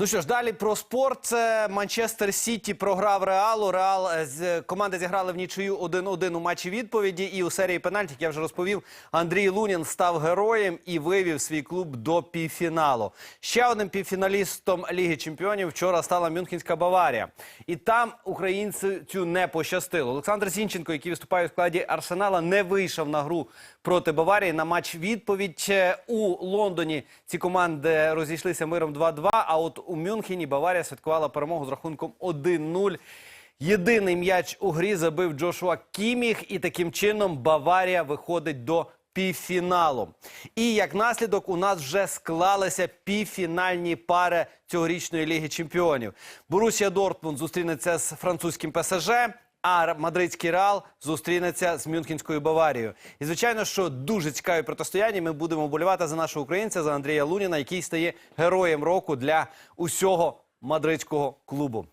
Ну що ж, далі про спорт. Манчестер Сіті програв Реалу. Реал е, з команди зіграли в нічию 1-1 у матчі відповіді. І у серії пенальті, як я вже розповів, Андрій Лунін став героєм і вивів свій клуб до півфіналу. Ще одним півфіналістом Ліги Чемпіонів вчора стала Мюнхенська Баварія. І там українцю не пощастило. Олександр Зінченко, який виступає у складі Арсенала, не вийшов на гру проти Баварії на матч відповідь Е, у Лондоні. Ці команди розійшлися миром 2-2, А от у Мюнхені Баварія святкувала перемогу з рахунком 1-0. Єдиний м'яч у грі забив Джошуа Кіміх, і таким чином Баварія виходить до півфіналу. І як наслідок у нас вже склалися півфінальні пари цьогорічної ліги чемпіонів. Борусія Дортмунд зустрінеться з французьким ПСЖ. А мадридський Реал зустрінеться з Мюнхенською Баварією. І звичайно, що дуже цікаві протистояння. Ми будемо болівати за нашого українця, за Андрія Луніна, який стає героєм року для усього мадридського клубу.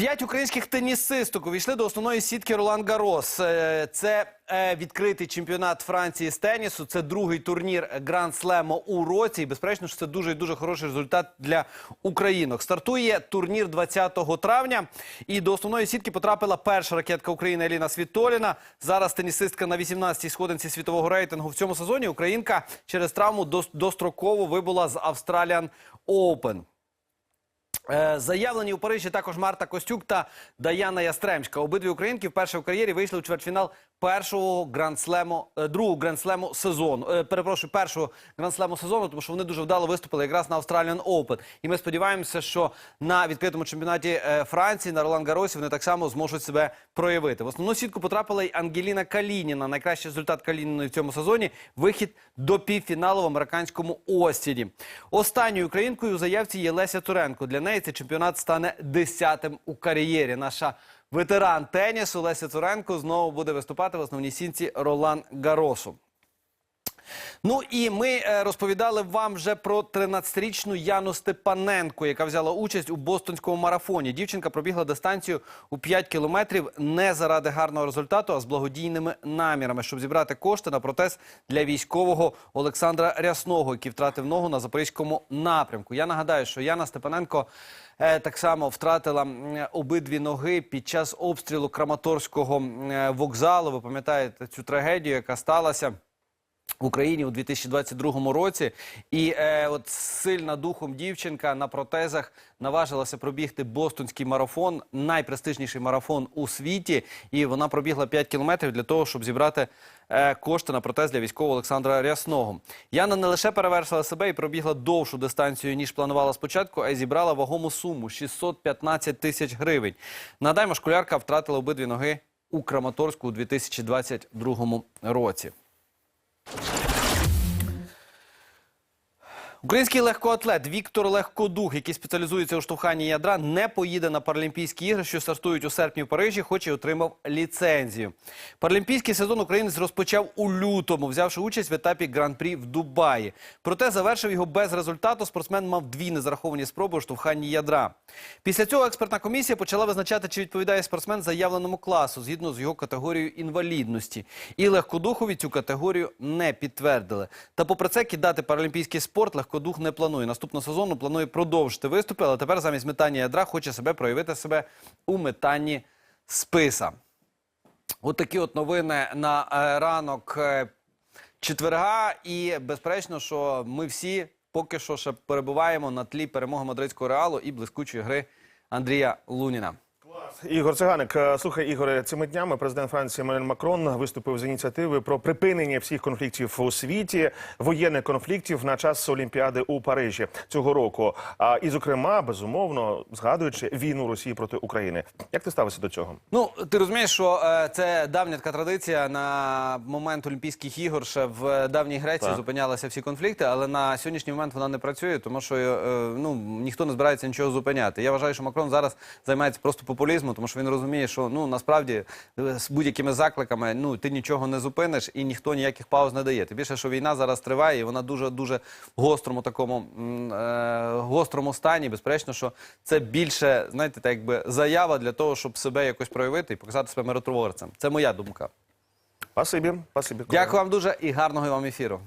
П'ять українських тенісисток увійшли до основної сітки Ролан Гарос. Е, Це е, відкритий чемпіонат Франції з тенісу. Це другий турнір Гранд Слему у році. І безперечно, що це дуже і дуже хороший результат для українок. Стартує турнір 20 травня. І до основної сітки потрапила перша ракетка України Еліна Світоліна. Зараз тенісистка на 18-й сходинці світового рейтингу в цьому сезоні. Українка через травму достроково вибула з Australian Open. Е, Заявлені у Парижі також Марта Костюк та Даяна Ястремська. Обидві українки вперше в кар'єрі вийшли у чвертьфінал першого гранд-слему, е, другого гранд-слему сезону. Е, Перепрошую, першого гранд-слему сезону, тому що вони дуже вдало виступили якраз на Australian Open. І ми сподіваємося, що на відкритому чемпіонаті Франції на Ролан Гаросі вони так само зможуть себе проявити. В основну сітку потрапила й Ангеліна Калініна. Найкращий результат Калініної в цьому сезоні вихід до півфіналу в американському Остіні. Останньою українкою у заявці є Леся Туренко. Для неї цей чемпіонат стане десятим у кар'єрі. Наша ветеран тенісу Леся Цуренко знову буде виступати в основній сінці Ролан Гаросу. Ну і ми е, розповідали вам вже про 13-річну Яну Степаненко, яка взяла участь у бостонському марафоні. Дівчинка пробігла дистанцію у 5 кілометрів не заради гарного результату, а з благодійними намірами, щоб зібрати кошти на протез для військового Олександра Рясного, який втратив ногу на запорізькому напрямку. Я нагадаю, що Яна Степаненко е, так само втратила обидві ноги під час обстрілу Краматорського е, вокзалу. Ви пам'ятаєте цю трагедію, яка сталася в Україні у 2022 році. І е, от сильна духом дівчинка на протезах наважилася пробігти бостонський марафон, найпрестижніший марафон у світі. І вона пробігла 5 кілометрів для того, щоб зібрати е, кошти на протез для військового Олександра Рясного. Яна не лише перевершила себе і пробігла довшу дистанцію, ніж планувала спочатку, а й зібрала вагому суму 615 тисяч гривень. Нагадаємо, школярка втратила обидві ноги у Краматорську у 2022 році. Український легкоатлет Віктор Легкодух, який спеціалізується у штовханні ядра, не поїде на Паралімпійські ігри, що стартують у серпні в Парижі, хоч і отримав ліцензію. Паралімпійський сезон українець розпочав у лютому, взявши участь в етапі гран-прі в Дубаї. Проте завершив його без результату. Спортсмен мав дві незараховані спроби у штовханні ядра. Після цього експертна комісія почала визначати, чи відповідає спортсмен заявленому класу згідно з його категорією інвалідності. І легкодухові цю категорію не підтвердили. Та попри це кидати паралімпійський спорт легкодух не планує. Наступного сезону планує продовжити виступи, але тепер замість метання ядра хоче себе проявити себе у метанні списа. От такі от новини на е, ранок е, четверга. І безперечно, що ми всі поки що ще перебуваємо на тлі перемоги мадридського реалу і блискучої гри Андрія Луніна. Ігор Циганик, Е, слухай, Ігоре, цими днями президент Франції Еммануель Макрон виступив з ініціативи про припинення всіх конфліктів у світі, воєнних конфліктів на час Олімпіади у Парижі цього року. А і, зокрема, безумовно, згадуючи війну Росії проти України. Як ти ставишся до цього? Ну, ти розумієш, що е, це давня така традиція на момент Олімпійських ігор ще в давній Греції Так. зупинялися всі конфлікти, але на сьогоднішній момент вона не працює, тому що е, ну ніхто не збирається нічого зупиняти. Я вважаю, що Макрон зараз займається просто популізмом, тому що він розуміє, що ну насправді е, з будь-якими закликами ну ти нічого не зупиниш і ніхто ніяких пауз не дає. Тим більше, що війна зараз триває, і вона дуже дуже в гострому такому е, гострому стані. Безперечно, що це більше, знаєте, так якби заява для того, щоб себе якось проявити і показати себе миротворцем. Це моя думка. Спасибі, спасибі. Дякую вам дуже і гарного вам ефіру.